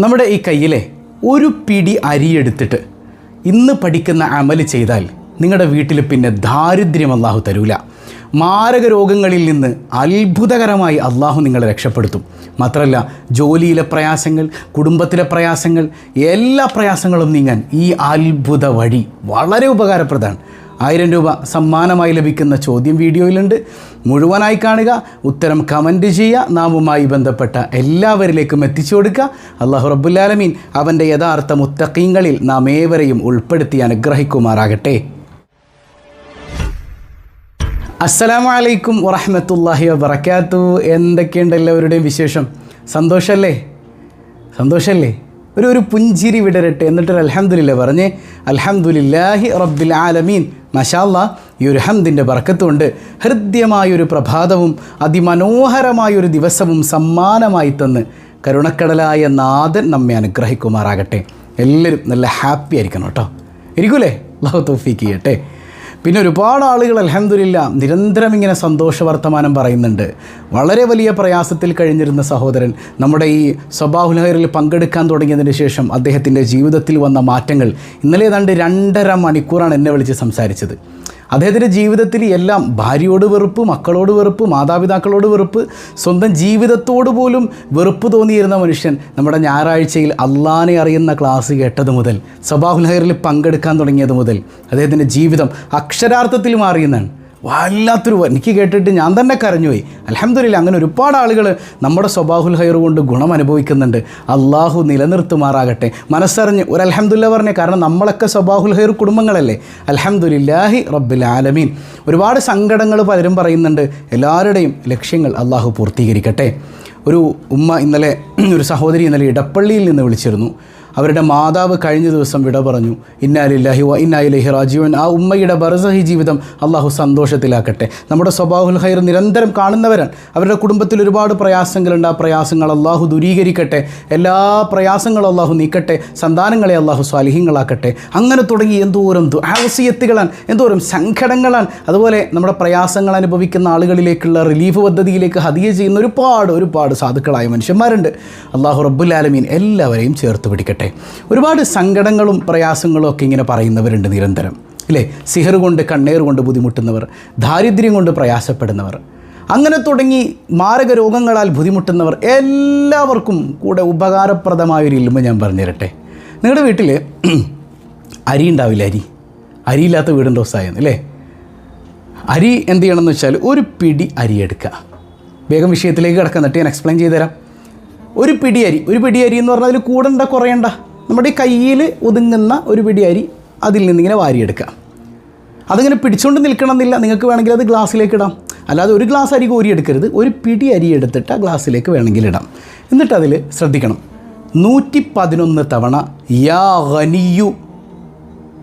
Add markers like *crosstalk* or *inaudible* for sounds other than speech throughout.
നമ്മുടെ ഈ കയ്യിലെ ഒരു പിടി അരിയെടുത്തിട്ട് ഇന്ന് പഠിക്കുന്ന അമൽ ചെയ്താൽ നിങ്ങളുടെ വീട്ടിൽ പിന്നെ ദാരിദ്ര്യം അള്ളാഹു തരൂല. മാരക രോഗങ്ങളിൽ നിന്ന് അത്ഭുതകരമായി അള്ളാഹു നിങ്ങളെ രക്ഷപ്പെടുത്തും. മാത്രമല്ല ജോലിയിലെ പ്രയാസങ്ങൾ കുടുംബത്തിലെ പ്രയാസങ്ങൾ എല്ലാ പ്രയാസങ്ങളും നീങ്ങാൻ ഈ അത്ഭുത വഴി വളരെ ഉപകാരപ്രദമാണ്. ആയിരം രൂപ സമ്മാനമായി ലഭിക്കുന്ന ചോദ്യം വീഡിയോയിലുണ്ട്. മുഴുവനായി കാണുക ഉത്തരം കമന്റ് ചെയ്യുക നാമുമായി ബന്ധപ്പെട്ട എല്ലാവരിലേക്കും എത്തിച്ചു കൊടുക്കുക. അള്ളാഹു റബ്ബുല്ലാലമീൻ അവന്റെ യഥാർത്ഥ മുത്തക്കീങ്ങളിൽ നാം ഏവരെയും ഉൾപ്പെടുത്തി അനുഗ്രഹിക്കുമാറാകട്ടെ. അസ്സലാമു അലൈക്കും വറഹമത്തല്ലാഹി വബർക്കാത്തു എന്തൊക്കെയുണ്ട് എല്ലാവരുടെയും വിശേഷം? സന്തോഷമല്ലേ സന്തോഷമല്ലേ ഒരു ഒരു പുഞ്ചിരി വിടരട്ടെ എന്നിട്ട് അൽഹംദുലില്ല പറഞ്ഞ് അൽഹംദുലില്ലാഹി റബ്ബിൽ ആലമീൻ. മഷാല്ല ഈ ഒരു ഹംദിന്റെ ബർക്കത്തുകൊണ്ട് ഹൃദ്യമായൊരു പ്രഭാതവും അതിമനോഹരമായൊരു ദിവസവും സമ്മാനമായി തന്ന് കരുണക്കടലായ നാഥൻ നമ്മെ അനുഗ്രഹിക്കുമാറാകട്ടെ. എല്ലാവരും നല്ല ഹാപ്പി ആയിരിക്കണം കേട്ടോ. ഇരിക്കൂലേ? അള്ളാഹു തോഫിക്ക് ചെയ്യട്ടെ. പിന്നെ ഒരുപാട് ആളുകൾ അലഹമില്ല നിരന്തരം ഇങ്ങനെ സന്തോഷ വർത്തമാനം പറയുന്നുണ്ട്. വളരെ വലിയ പ്രയാസത്തിൽ കഴിഞ്ഞിരുന്ന സഹോദരൻ നമ്മുടെ ഈ സ്വഭാവുലഹരിൽ പങ്കെടുക്കാൻ തുടങ്ങിയതിന് ശേഷം അദ്ദേഹത്തിന്റെ ജീവിതത്തിൽ വന്ന മാറ്റങ്ങൾ ഇന്നലെ ഏതാണ്ട് രണ്ടര മണിക്കൂറാണ് എന്നെ വിളിച്ച് സംസാരിച്ചത്. അദ്ദേഹത്തിന്റെ ജീവിതത്തിൽ എല്ലാം ഭാര്യയോട് വെറുപ്പ് മക്കളോട് വെറുപ്പ് മാതാപിതാക്കളോട് വെറുപ്പ് സ്വന്തം ജീവിതത്തോട് പോലും വെറുപ്പ് തോന്നിയിരുന്ന മനുഷ്യൻ നമ്മുടെ ഞായറാഴ്ചയിൽ അള്ളാനെ അറിയുന്ന ക്ലാസ് കേട്ടത് മുതൽ സബാഹുൽ ഹൈറിൽ പങ്കെടുക്കാൻ തുടങ്ങിയത് മുതൽ അദ്ദേഹത്തിന്റെ ജീവിതം അക്ഷരാർത്ഥത്തിൽ മാറിയെന്നാണ്. വല്ലാത്തൊരു എനിക്ക് കേട്ടിട്ട് ഞാൻ തന്നെ കരഞ്ഞുപോയി അലഹമ്മദില്ല അങ്ങനെ ഒരുപാട് ആളുകൾ നമ്മുടെ സ്വഭാഹുൽ ഹൈർ കൊണ്ട് ഗുണം അനുഭവിക്കുന്നുണ്ട്. അള്ളാഹു നിലനിർത്തുമാറാകട്ടെ. മനസ്സറിഞ്ഞ് ഒരു അലഹമ്മദില്ല പറഞ്ഞേ കാരണം നമ്മളൊക്കെ സ്വഭാഹുൽ ഹൈർ കുടുംബങ്ങളല്ലേ? അലഹമ്മദില്ലാഹി റബ്ബിൽ ആലമീൻ. ഒരുപാട് സങ്കടങ്ങൾ പലരും പറയുന്നുണ്ട്. എല്ലാവരുടെയും ലക്ഷ്യങ്ങൾ അള്ളാഹു പൂർത്തീകരിക്കട്ടെ. ഒരു ഉമ്മ ഇന്നലെ ഒരു സഹോദരി ഇന്നലെ ഇടപ്പള്ളിയിൽ നിന്ന് വിളിച്ചിരുന്നു. അവരുടെ മാതാവ് കഴിഞ്ഞ ദിവസം വിട പറഞ്ഞു ഇന്നാലില്ലാഹി വ ഇന്നായിലഹി റാജീവൻ ആ ഉമ്മയുടെ ബർസഹി ജീവിതം അള്ളാഹു സന്തോഷത്തിലാക്കട്ടെ. നമ്മുടെ സ്വഭാവുൽ ഹൈർ നിരന്തരം കാണുന്നവരാണ്. അവരുടെ കുടുംബത്തിൽ ഒരുപാട് പ്രയാസങ്ങളുണ്ട്. ആ പ്രയാസങ്ങൾ അള്ളാഹു ദൂരീകരിക്കട്ടെ. എല്ലാ പ്രയാസങ്ങളും അള്ളാഹു നീക്കട്ടെ. സന്താനങ്ങളെ അള്ളാഹു സ്വാലിഹ്യങ്ങളാക്കട്ടെ അങ്ങനെ തുടങ്ങി എന്തോരം ആവസ്യത്തുകളാണ് എന്തോരം സങ്കടങ്ങളാണ്. അതുപോലെ നമ്മുടെ പ്രയാസങ്ങൾ അനുഭവിക്കുന്ന ആളുകളിലേക്കുള്ള റിലീഫ് പദ്ധതിയിലേക്ക് ഹതിയ ചെയ്യുന്ന ഒരുപാട് ഒരുപാട് സാധുക്കളായ മനുഷ്യന്മാരുണ്ട്. അള്ളാഹു റബ്ബുലാലമീൻ എല്ലാവരെയും ചേർത്ത് പിടിക്കട്ടെ. ഒരുപാട് സങ്കടങ്ങളും പ്രയാസങ്ങളും ഒക്കെ ഇങ്ങനെ പറയുന്നവരുണ്ട് നിരന്തരം. അല്ലേ സിഹർ കൊണ്ട് കണ്ണേർ കൊണ്ട് ബുദ്ധിമുട്ടുന്നവർ ദാരിദ്ര്യം കൊണ്ട് പ്രയാസപ്പെടുന്നവർ. അങ്ങനെ തുടങ്ങി മാരക രോഗങ്ങളാൽ ബുദ്ധിമുട്ടുന്നവർ എല്ലാവർക്കും കൂടെ ഉപകാരപ്രദമായൊരു ഇൽമ ഞാൻ പറഞ്ഞുതരട്ടെ. നിങ്ങളുടെ വീട്ടിൽ *clears throat* അരി ഉണ്ടാവില്ല അരി? അരിയില്ലാത്ത വീടിന്റെ സായെന്ന് അല്ലേ അരി എന്ത് ചെയ്യണമെന്ന് വെച്ചാൽ ഒരു പിടി അരി എടുക്കുക. വേഗം വിഷയത്തിലേക്ക് കിടക്കാൻ എന്നിട്ട് ഞാൻ എക്സ്പ്ലെയിൻ ചെയ്തു തരാം ഒരു പിടിയരി. ഒരു പിടിയരി എന്ന് പറഞ്ഞാൽ അതിൽ കൂടണ്ട കുറയണ്ട? നമ്മുടെ ഈ കയ്യിൽ ഒതുങ്ങുന്ന ഒരു പിടിയരി അതിൽ നിന്നിങ്ങനെ വാരിയെടുക്കുക. അതിങ്ങനെ പിടിച്ചുകൊണ്ട് നിൽക്കണമെന്നില്ല. നിങ്ങൾക്ക് വേണമെങ്കിൽ അത് ഗ്ലാസ്സിലേക്ക് ഇടാം. അല്ലാതെ ഒരു ഗ്ലാസ് അരി കോരി എടുക്കരുത് ഒരു പിടി അരി എടുത്തിട്ട് ആ ഗ്ലാസ്സിലേക്ക് വേണമെങ്കിൽ ഇടാം. എന്നിട്ട് അതിൽ ശ്രദ്ധിക്കണം. നൂറ്റി പതിനൊന്ന് തവണ യാ ഖനിയു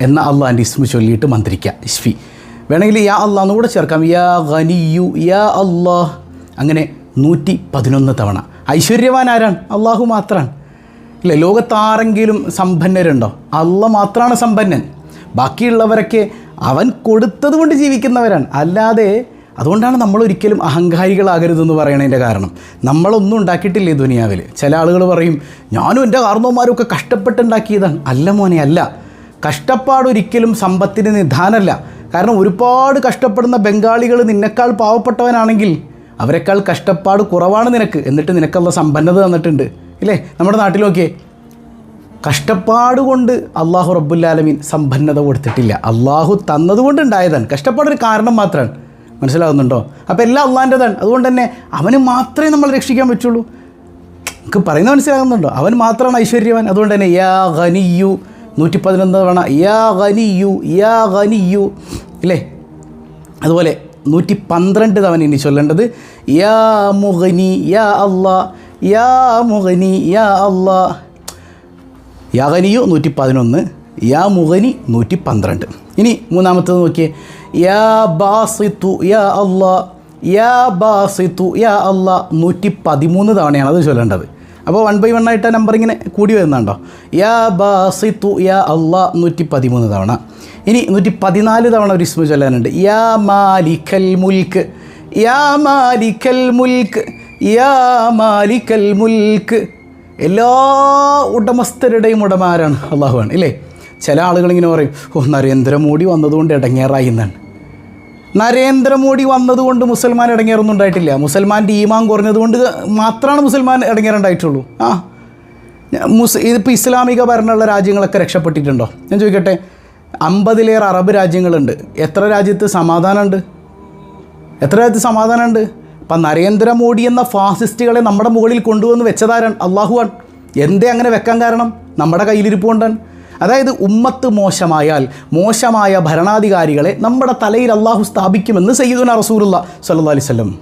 എന്ന അള്ളാന്റെ ഇസ്മു ചൊല്ലിയിട്ട് മന്ത്രിക്കുക. ഇസ്ഫി വേണമെങ്കിൽ യാ അള്ളാന്ന് കൂടെ ചേർക്കാം. യാ ഖനിയു യാ അള്ളാഹ്. അങ്ങനെ നൂറ്റി പതിനൊന്ന് തവണ. ഐശ്വര്യവാൻ ആരാണ്? അള്ളാഹു മാത്രമാണ് അല്ലേ ലോകത്താരെങ്കിലും സമ്പന്നരുണ്ടോ? അള്ള മാത്രമാണ് സമ്പന്നൻ. ബാക്കിയുള്ളവരൊക്കെ അവൻ കൊടുത്തത് കൊണ്ട് ജീവിക്കുന്നവരാണ്. അല്ലാതെ അതുകൊണ്ടാണ് നമ്മൾ ഒരിക്കലും അഹങ്കാരികളാകരുതെന്ന് പറയണതിന്റെ കാരണം. നമ്മളൊന്നും ഉണ്ടാക്കിയിട്ടില്ലേ ദുനിയാവിൽ ചില ആളുകൾ പറയും ഞാനും എന്റെ കാർന്നോന്മാരും ഒക്കെ കഷ്ടപ്പെട്ടുണ്ടാക്കിയതാണ്. അല്ല മോനെ അല്ല. കഷ്ടപ്പാടൊരിക്കലും സമ്പത്തിന് നിധാനമല്ല. കാരണം ഒരുപാട് കഷ്ടപ്പെടുന്ന ബംഗാളികൾ നിന്നെക്കാൾ പാവപ്പെട്ടവനാണെങ്കിൽ അവരെക്കാൾ കഷ്ടപ്പാട് കുറവാണ് നിനക്ക്. എന്നിട്ട് നിനക്കുള്ള സമ്പന്നത തന്നിട്ടുണ്ട്. ഇല്ലേ? നമ്മുടെ നാട്ടിലൊക്കെ കഷ്ടപ്പാട് കൊണ്ട് അള്ളാഹു റബ്ബുല്ലാലമീൻ സമ്പന്നത കൊടുത്തിട്ടില്ല. അള്ളാഹു തന്നതുകൊണ്ട് ഉണ്ടായതാണ്. കഷ്ടപ്പാടൊരു കാരണം മാത്രമാണ്. മനസ്സിലാകുന്നുണ്ടോ? അപ്പോൾ എല്ലാം അള്ളാന്റെതാണ് അതുകൊണ്ട് തന്നെ അവന് മാത്രമേ നമ്മൾ രക്ഷിക്കാൻ പറ്റുള്ളൂ. നമുക്ക് പറയുന്നത് മനസ്സിലാകുന്നുണ്ടോ? അവൻ മാത്രമാണ് ഐശ്വര്യവാൻ. അതുകൊണ്ട് തന്നെ യാ ഖനിയു നൂറ്റി പതിനൊന്ന് തവണ യാ ഖനിയു യാ ഖനിയു ഇല്ലേ? അതുപോലെ നൂറ്റി പന്ത്രണ്ട് തവണ ഇനി ചൊല്ലേണ്ടത് യാ മുഹനി യാ അള്ളാ യാ മുഹനി യാ അള്ളാ യാ ഖനിയു നൂറ്റി പതിനൊന്ന് യാ മുഹനി നൂറ്റി പന്ത്രണ്ട് ഇനി മൂന്നാമത്തത് നോക്കിയേ യാ ബാസിത്തു യാ അള്ളാ യാ ബാസിത്തു യാ അള്ളാ നൂറ്റി പതിമൂന്ന് തവണയാണ് അത് ചൊല്ലേണ്ടത്. അപ്പോൾ വൺ ബൈ വൺ ആയിട്ട് ആ നമ്പർ ഇങ്ങനെ കൂടി വരുന്നുണ്ടോ? യാ ബാസിത്തു യാ അള്ളാ നൂറ്റി പതിമൂന്ന് തവണ. ഇനി നൂറ്റി പതിനാല് തവണ ഒരു ഇസ്മു ചൊല്ലാനുണ്ട്. യാ മാലിക്കൽ മുൽക്ക് യാ മാലിക്കൽ മുൽക്ക് യാ മാലിക്കൽ മുൽക്ക്. എല്ലാ ഉടമസ്ഥരുടെയും ഉടമാരാണ് അള്ളാഹുവാണ് ഇല്ലേ? ചില ആളുകളിങ്ങനെ പറയും ഓ നരേന്ദ്രമോദി വന്നതുകൊണ്ട് ഇടങ്ങേറായി എന്നാണ്. നരേന്ദ്രമോദി വന്നതുകൊണ്ട് മുസൽമാൻ ഇടങ്ങേറൊന്നും ഉണ്ടായിട്ടില്ല. മുസൽമാന്റെ ഈമാൻ കുറഞ്ഞതുകൊണ്ട് മാത്രമാണ് മുസൽമാൻ ഇടങ്ങേറുണ്ടായിട്ടുള്ളൂ. ആ മുസ് ഇതിപ്പോൾ ഇസ്ലാമിക ഭരണമുള്ള രാജ്യങ്ങളൊക്കെ രക്ഷപ്പെട്ടിട്ടുണ്ടോ? ഞാൻ ചോദിക്കട്ടെ. അമ്പതിലേറെ അറബ് രാജ്യങ്ങളുണ്ട്. എത്ര രാജ്യത്ത് സമാധാനമുണ്ട്? എത്ര രാജ്യത്ത് സമാധാനമുണ്ട്? അപ്പം നരേന്ദ്രമോദി എന്ന ഫാസിസ്റ്റുകളെ നമ്മുടെ മുകളിൽ കൊണ്ടുവന്ന് വെച്ചതാരാണ്? അള്ളാഹുവാണ്. എന്തേ അങ്ങനെ വെക്കാൻ കാരണം? നമ്മുടെ കയ്യിലിരിപ്പ് കൊണ്ടാണ്. അതായത് ഉമ്മത്ത് മോശമായാൽ മോശമായ ഭരണാധികാരികളെ നമ്മുടെ തലയിൽ അള്ളാഹു സ്ഥാപിക്കുമെന്ന് സയ്യിദുന റസൂലുള്ള സല്ലാ അലൈഹി വസല്ലം.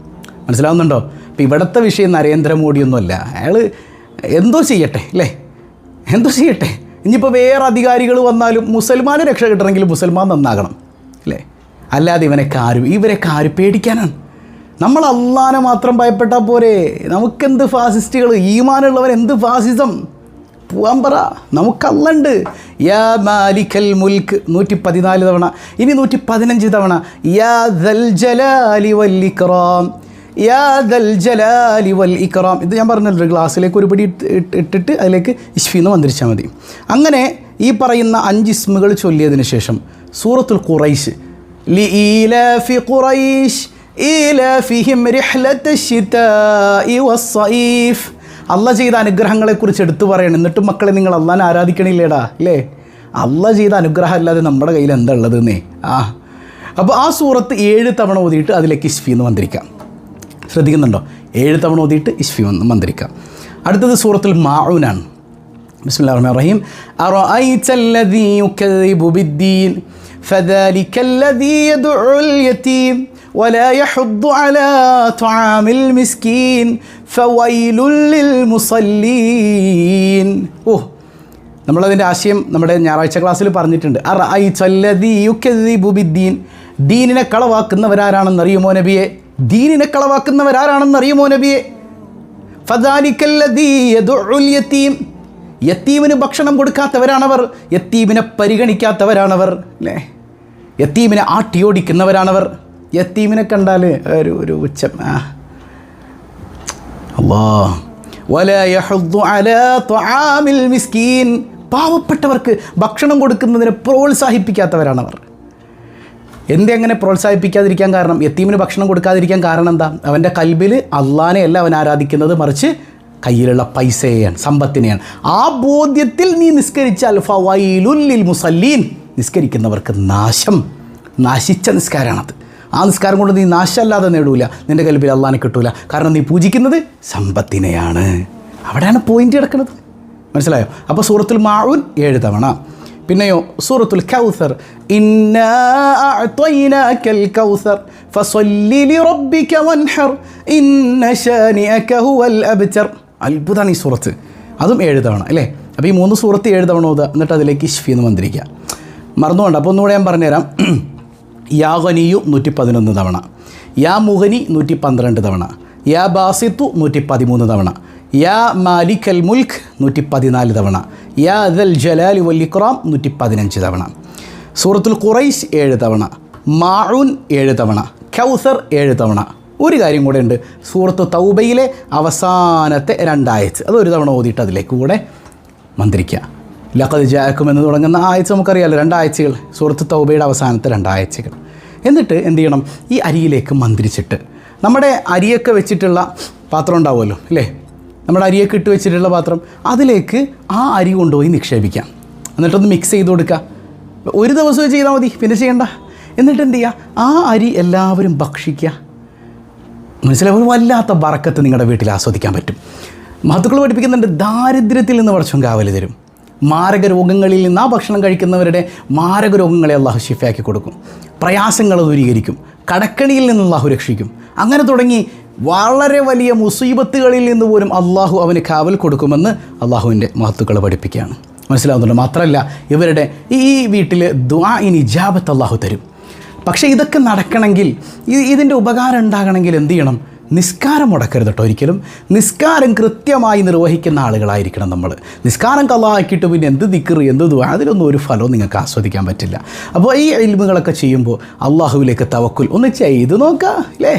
മനസ്സിലാവുന്നുണ്ടോ? അപ്പം ഇവിടുത്തെ വിഷയം നരേന്ദ്രമോദിയൊന്നുമല്ല. അയാൾ എന്തോ ചെയ്യട്ടെ അല്ലേ? എന്തോ ചെയ്യട്ടെ? ഇനിയിപ്പോൾ വേറെ അധികാരികൾ വന്നാലും മുസൽമാന് രക്ഷ കിട്ടണമെങ്കിൽ മുസൽമാൻ നന്നാകണം അല്ലേ? അല്ലാതെ ഇവനെ കാരും ഇവരെ കാര് പേടിക്കാനാണ്. നമ്മൾ അള്ളാനെ മാത്രം ഭയപ്പെട്ടാൽ പോരെ. നമുക്കെന്ത് ഫാസിസ്റ്റുകൾ ഈമാനുള്ളവൻ എന്ത് ഫാസിസം? പോവാൻ പറ. യാ മാലിക്കൽ മുൽക്ക് നൂറ്റി പതിനാല് തവണ. ഇനി നൂറ്റി പതിനഞ്ച് തവണ. യാ ദൽ ജലാലി വൽ ഇക്റാം. യാ ദൽ ജലാലി വൽ ഇക്റാം. ഇത് ഞാൻ പറഞ്ഞല്ലോ ഗ്ലാസ്സിലേക്ക് ഒരു പിടി ഇട്ടിട്ട് അതിലേക്ക് ഇഷ്ഫീന്ന് മന്ത്രിച്ചാൽ മതി. അങ്ങനെ ഈ പറയുന്ന അഞ്ച് ഇസ്മുകൾ ചൊല്ലിയതിന് ശേഷം സൂറത്തുൽ ഖുറൈശ്. ലി ഈലാഫി ഖുറൈശ് ഈലാഫിഹിം റിഹ്ലത്ത ശിതാഇ വസ്സൈഫ് അല്ല ചെയ്ത അനുഗ്രഹങ്ങളെക്കുറിച്ച് എടുത്തു പറയണം. എന്നിട്ട് മക്കളെ നിങ്ങൾ അള്ളാൻ ആരാധിക്കണില്ലേടാ? അല്ലേ അല്ല ചെയ്ത അനുഗ്രഹം അല്ലാതെ നമ്മുടെ കയ്യിൽ എന്താ ഉള്ളതെന്നേ? ആ. അപ്പോൾ ആ സൂറത്ത് ഏഴ് തവണ ഓതിയിട്ട് അതിലേക്ക് ഇഷ്ഫി എന്ന് മന്ത്രിക്കാം. ശ്രദ്ധിക്കുന്നുണ്ടോ? ഏഴ് തവണ ഓതിയിട്ട് ഇഷ്ഫി എന്ന് മന്ത്രിക്കാം. അടുത്തത് സൂറത്തുൽ മാഊനാണ്. ബിസ്മില്ലാ റഹ്മാൻ റഹീം. യതീം. ولا يحض على طعام المسكين فويل للمصلين ഓ നമ്മളതിൻ്റെ ആശയം നമ്മുടെ ഞായറാഴ്ച ക്ലാസ്സിൽ പറഞ്ഞിട്ടുണ്ട് അറ ഐ ചല്ലദീ യുക്കദ്ദിബു ബിദ്ദീൻ ദീനിനെ കളവാക്കുന്നവരാരാണെന്ന് അറിയുമോ നബിയെ ദീനിനെ കളവാക്കുന്നവരാരാണെന്ന് അറിയുമോ നബിയെ ഫദാലിക്കല്ലദീ യദുഉൽ യതീം യത്തീമിന് ഭക്ഷണം കൊടുക്കാത്തവരാണവർ യത്തീമിനെ പരിഗണിക്കാത്തവരാണവർ അല്ലേ യത്തീമിനെ ആട്ടിയോടിക്കുന്നവരാണവർ യത്തീമിനെ കണ്ടാൽ ഒരു ഒരു ഉച്ചം. പാവപ്പെട്ടവർക്ക് ഭക്ഷണം കൊടുക്കുന്നതിനെ പ്രോത്സാഹിപ്പിക്കാത്തവരാണവർ എന്തേ അങ്ങനെ പ്രോത്സാഹിപ്പിക്കാതിരിക്കാൻ കാരണം? യത്തീമിന് ഭക്ഷണം കൊടുക്കാതിരിക്കാൻ കാരണം എന്താ? അവന്റെ കൽബിൽ അല്ല അവൻ ആരാധിക്കുന്നത് മറിച്ച് കയ്യിലുള്ള പൈസയെയാണ് സമ്പത്തിനെയാണ്. ആ ബോധ്യത്തിൽ നീ നിസ്കരിച്ചാൽ ഫവൈലുല്ലിൽ മുസല്ലീൻ. നിസ്കരിക്കുന്നവർക്ക് നാശം നശിച്ച നിസ്കാരമാണത്. ആ നിസ്കാരം കൊണ്ട് നീ നാശമല്ലാതെ നേടൂല. നിന്റെ കൽബിൽ അള്ളാനെ കിട്ടൂല. കാരണം നീ പൂജിക്കുന്നത് സമ്പത്തിനെയാണ്. അവിടെയാണ് പോയിന്റ് കിടക്കുന്നത്. മനസ്സിലായോ? അപ്പോൾ സൂറത്തുൽ മാഊൻ ഏഴ് തവണ. പിന്നെയോ സൂറത്തുൽ കൗസർ. അത്ഭുതമാണ് ഈ സൂറത്ത്. അതും ഏഴ് തവണ അല്ലേ? അപ്പോൾ ഈ മൂന്ന് സൂറത്ത് ഏഴ് തവണ ഓതുക എന്നിട്ട് അതിലേക്ക് ഇഷ്ഫി എന്ന് മന്ത്രിക്കുക. മറന്നുകൊണ്ട് അപ്പോൾ ഒന്നുകൂടെ ഞാൻ പറഞ്ഞുതരാം. യാ ഗനിയു നൂറ്റി പതിനൊന്ന് തവണ. യാ മുഹനി നൂറ്റി പന്ത്രണ്ട് തവണ. യാ ബാസിത്തു നൂറ്റി പതിമൂന്ന് തവണ. യാ മാലിക് അൽ മുൽഖ് നൂറ്റി പതിനാല് തവണ. യാ അദൽ ജലാലി വല്ലിക്റാം നൂറ്റി പതിനഞ്ച് തവണ. സൂറത്തുൽ ഖുറൈസ് ഏഴ് തവണ. മാഊൻ ഏഴ് തവണ. കൗസർ ഏഴ് തവണ. ഒരു കാര്യം കൂടെ ഉണ്ട്. സൂറത്ത് തൗബയിലെ അവസാനത്തെ രണ്ടായത്ത് അത് ഒരു തവണ ഓതിയിട്ട് അതിലേക്ക് കൂടെ മന്ത്രിക്കുക. ലഖദ് ജാക്കും എന്ന് തുടങ്ങുന്ന ആഴ്ച നമുക്കറിയാമല്ലോ രണ്ടാഴ്ചകൾ സുഹൃത്ത് തൗബയുടെ അവസാനത്തെ രണ്ടാഴ്ചകൾ എന്നിട്ട് എന്ത് ചെയ്യണം? ഈ അരിയിലേക്ക് മന്ത്രിച്ചിട്ട്. നമ്മുടെ അരിയൊക്കെ വെച്ചിട്ടുള്ള പാത്രം ഉണ്ടാവുമല്ലോ അല്ലേ? നമ്മുടെ അരിയൊക്കെ ഇട്ട് വെച്ചിട്ടുള്ള പാത്രം. അതിലേക്ക് ആ അരി കൊണ്ടുപോയി നിക്ഷേപിക്കാം. എന്നിട്ടൊന്ന് മിക്സ് ചെയ്ത് കൊടുക്കുക. ഒരു ദിവസം ചെയ്താൽ മതി പിന്നെ ചെയ്യണ്ട. എന്നിട്ട് എന്ത് ചെയ്യുക ആ അരി എല്ലാവരും ഭക്ഷിക്കുക. മനസ്സിലായി? ഒരു വല്ലാത്ത ബറക്കത്ത് നിങ്ങളുടെ വീട്ടിൽ ആസ്വദിക്കാൻ പറ്റും. മഹത്തുക്കൾ പഠിപ്പിക്കുന്നുണ്ട് ദാരിദ്ര്യത്തിൽ നിന്ന് വർഷം കാവൽ തരും. മാരക രോഗങ്ങളിൽ നിന്ന് ആ ഭക്ഷണം കഴിക്കുന്നവരുടെ മാരക രോഗങ്ങളെ അള്ളാഹു ഷിഫയാക്കി കൊടുക്കും. പ്രയാസങ്ങൾ ദൂരീകരിക്കും കടക്കണിയിൽ നിന്ന് അള്ളാഹു രക്ഷിക്കും. അങ്ങനെ തുടങ്ങി വളരെ വലിയ മുസീബത്തുകളിൽ നിന്ന് പോലും അള്ളാഹു അവന് കാവൽ കൊടുക്കുമെന്ന് അള്ളാഹുവിന്റെ മഹത്തുക്കൾ പഠിപ്പിക്കുകയാണ്. മനസ്സിലാവുന്നുണ്ട്? മാത്രമല്ല ഇവരുടെ ഈ വീട്ടിൽ ദ്വാ ഇനി ജാബത്ത് അള്ളാഹു തരും. പക്ഷേ ഇതൊക്കെ നടക്കണമെങ്കിൽ ഇതിന്റെ ഉപകാരം ഉണ്ടാകണമെങ്കിൽ എന്ത് ചെയ്യണം? നിസ്കാരം മുടക്കരുത് കേട്ടോ ഒരിക്കലും. നിസ്കാരം കൃത്യമായി നിർവഹിക്കുന്ന ആളുകളായിരിക്കണം നമ്മൾ നിസ്കാരം കലാക്കിയിട്ട് പിന്നെ എന്ത് ദിക്കറി എന്ത് അതിലൊന്നും ഒരു ഫലവും നിങ്ങൾക്ക് ആസ്വദിക്കാൻ പറ്റില്ല. അപ്പോൾ ഈ ഇൽമുകളൊക്കെ ചെയ്യുമ്പോൾ അള്ളാഹുവിലേക്ക് തവക്കുൽ ഒന്ന് ചെയ്ത് നോക്കുക അല്ലേ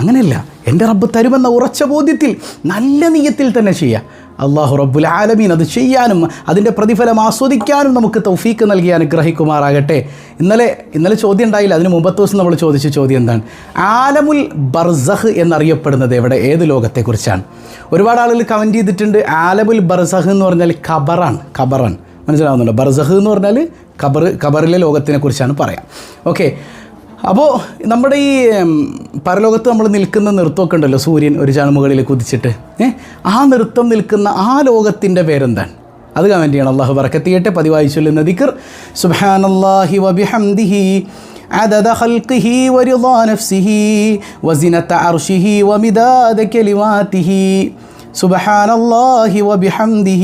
അങ്ങനെയല്ല. എന്റെ റബ്ബ് തരുമെന്ന ഉറച്ച ബോധ്യത്തിൽ നല്ല നീയത്തിൽ തന്നെ ചെയ്യുക അള്ളാഹു റബ്ബുൽ ആലമീൻ അത് ചെയ്യാനും അതിന്റെ പ്രതിഫലം ആസ്വദിക്കാനും നമുക്ക് തൗഫീക്ക് നൽകി അനുഗ്രഹിക്കുമാറാകട്ടെ. ഇന്നലെ ഇന്നലെ ചോദ്യം ഉണ്ടായില്ല. അതിന് മുമ്പത്തെ ദിവസം നമ്മൾ ചോദിച്ച ചോദ്യം എന്താണ്? ആലമുൽ ബർസഹ് എന്നറിയപ്പെടുന്നത് എവിടെ? ഏത് ലോകത്തെക്കുറിച്ചാണ്? ഒരുപാട് ആളുകൾ കമന്റ് ചെയ്തിട്ടുണ്ട് ആലമുൽ ബർസഹ് എന്ന് പറഞ്ഞാൽ ഖബറാണ്. ഖബറാണ്. മനസ്സിലാവുന്നുണ്ടോ? ബർസഹ് എന്ന് പറഞ്ഞാൽ ഖബർ ഖബറിലെ ലോകത്തിനെ കുറിച്ചാണ് പറയാം. ഓക്കെ അപ്പോൾ നമ്മുടെ ഈ ഉം, പരലോകത്ത് നമ്മൾ നിൽക്കുന്ന നൃത്തമൊക്കെ ഉണ്ടല്ലോ സൂര്യൻ ഒരു ചാണമുകളിൽ കുതിച്ചിട്ട് ഏ ആ നൃത്തം നിൽക്കുന്ന ആ ലോകത്തിൻ്റെ പേരെന്താണ് അത് കമൻറ്റ് ചെയ്യണം അള്ളാഹു ബർക്കത്തിയട്ടെ പതിവായി ചൊല്ലുന്ന ദിക്കർ സുബ്ഹാനല്ലാഹി വബിഹംദിഹി عدد خلقه ورضا نفسه وزنة عرشه ومداد كلماته سبحان الله وبحمده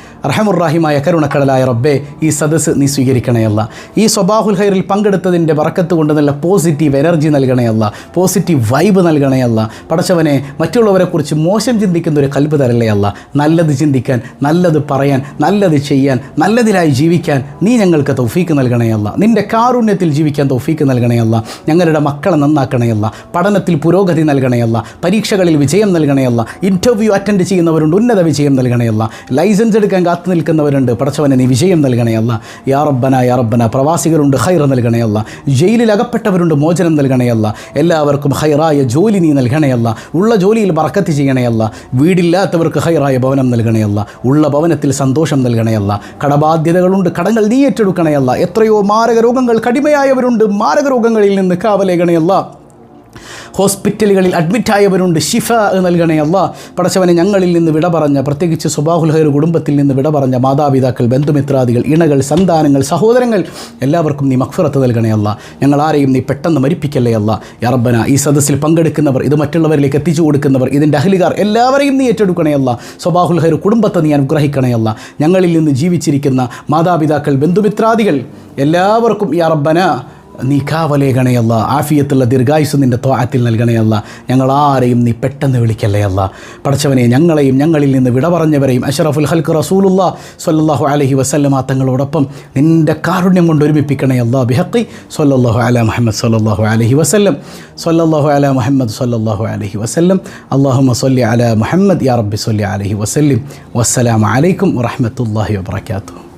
റഹമുറാഹിമായ കരുണക്കടലായ റബ്ബെ ഈ സദസ്സ് നീ സ്വീകരിക്കണയല്ല ഈ സ്വബാഹുൽ ഹൈറിൽ പങ്കെടുത്തതിന്റെ വറക്കത്ത് കൊണ്ട് നല്ല പോസിറ്റീവ് എനർജി നൽകണയല്ല പോസിറ്റീവ് വൈബ് നൽകണയല്ല പടച്ചവനെ മറ്റുള്ളവരെക്കുറിച്ച് മോശം ചിന്തിക്കുന്ന ഒരു കൽബ് തരല്ലയല്ല നല്ലത് ചിന്തിക്കാൻ നല്ലത് പറയാൻ നല്ലത് ചെയ്യാൻ നല്ലതിലായി ജീവിക്കാൻ നീ ഞങ്ങൾക്ക് തൗഫീക്ക് നൽകണയല്ല നിന്റെ കാരുണ്യത്തിൽ ജീവിക്കാൻ തൗഫീക്ക് നൽകണയല്ല ഞങ്ങളുടെ മക്കളെ നന്നാക്കണയല്ല പഠനത്തിൽ പുരോഗതി നൽകണയല്ല പരീക്ഷകളിൽ വിജയം നൽകണയല്ല ഇന്റർവ്യൂ അറ്റൻഡ് ചെയ്യുന്നവരുണ്ട് ഉന്നത വിജയം നൽകണയല്ല ലൈസൻസ് എടുക്കാൻ കാത്തു നിൽക്കുന്നവരുണ്ട്. പടച്ചവനെ നീ വിജയം നൽകണയല്ല യാ യാറബ്ബന യാ പ്രവാസികളുണ്ട് പ്രവാസികളുണ്ട് നൽകണേ നൽകണയല്ല ജയിലിൽ അകപ്പെട്ടവരുണ്ട് മോചനം നൽകണേ നൽകണയല്ല എല്ലാവർക്കും ഹൈറായ ജോലി നീ നൽകണേ നൽകണയല്ല ഉള്ള ജോലിയിൽ ചെയ്യണേ ചെയ്യണയല്ല വീടില്ലാത്തവർക്ക് ഹൈറായ ഭവനം നൽകണേ നൽകണയല്ല ഉള്ള ഭവനത്തിൽ സന്തോഷം നൽകണേ നൽകണയല്ല കടബാധ്യതകളുണ്ട് കടങ്ങൾ നീ ഏറ്റെടുക്കണേ ഏറ്റെടുക്കണയല്ല എത്രയോ മാരക രോഗങ്ങൾ കടിമയായവരുണ്ട് മാരക രോഗങ്ങളിൽ നിന്ന് കാവലേകണയല്ല ഹോസ്പിറ്റലുകളിൽ അഡ്മിറ്റായവരുണ്ട്. ഷിഫ നൽകണേ അല്ല പടച്ചവനെ ഞങ്ങളിൽ നിന്ന് വിട പറഞ്ഞ പ്രത്യേകിച്ച് സുബാഹുൽ ഹൈർ കുടുംബത്തിൽ നിന്ന് വിട പറഞ്ഞ മാതാപിതാക്കൾ ബന്ധുമിത്രാദികൾ ഇണകൾ സന്താനങ്ങൾ സഹോദരങ്ങൾ എല്ലാവർക്കും നീ മക്ഫറത്ത് നൽകണേ അല്ല ഞങ്ങൾ ആരെയും നീ പെട്ടെന്ന് മരിപ്പിക്കല്ലേ അല്ല യറബന ഈ സദസ്സിൽ പങ്കെടുക്കുന്നവർ ഇത് മറ്റുള്ളവരിലേക്ക് എത്തിച്ചു കൊടുക്കുന്നവർ ഇതിന്റെ അഹ്ലികാർ എല്ലാവരെയും നീ ഏറ്റെടുക്കണേ അല്ല സുബാഹുൽ ഹൈർ കുടുംബത്തെ നീ അനുഗ്രഹിക്കണേ അല്ല ഞങ്ങളിൽ നിന്ന് ജീവിച്ചിരിക്കുന്ന മാതാപിതാക്കൾ ബന്ധുമിത്രാദികൾ എല്ലാവർക്കും യറബന നീ കാവലേകണയല്ല ആഫിയത്തുള്ള ദീർഘായുസ് നിന്റെ ത്വാത്തിൽ നൽകണയല്ല. ഞങ്ങൾ ആരെയും നീ പെട്ടെന്ന് വിളിക്കല്ലേ അല്ല പടച്ചവനെ ഞങ്ങളെയും ഞങ്ങളിൽ നിന്ന് വിട പറഞ്ഞവരെയും അഷറഫുൽ ഹൽക്ക് റസൂലുള്ള സൊല്ലാഹു അലഹി വസല്ലമ തങ്ങളോടൊപ്പം നിന്റെ കാരുണ്യം കൊണ്ട് ഒരുമിപ്പിക്കണേ ബിഹത്തി സൊല്ലാഹു അല മുഹമ്മദ് സൊല്ലാഹു അലഹി വസല്ലം. സൊല്ലാഹു അല മുഹമ്മദ് സൊല്ലാഹു അലഹി വസല്ലം. അള്ളാഹുമ സല്ലി അല മുഹമ്മദ് യാ റബ്ബി സല്ലി അലഹി വസല്ലിം. വസ്സലാമു അലൈക്കും വറഹ്മത്തുള്ളാഹി വബറകാതുഹു.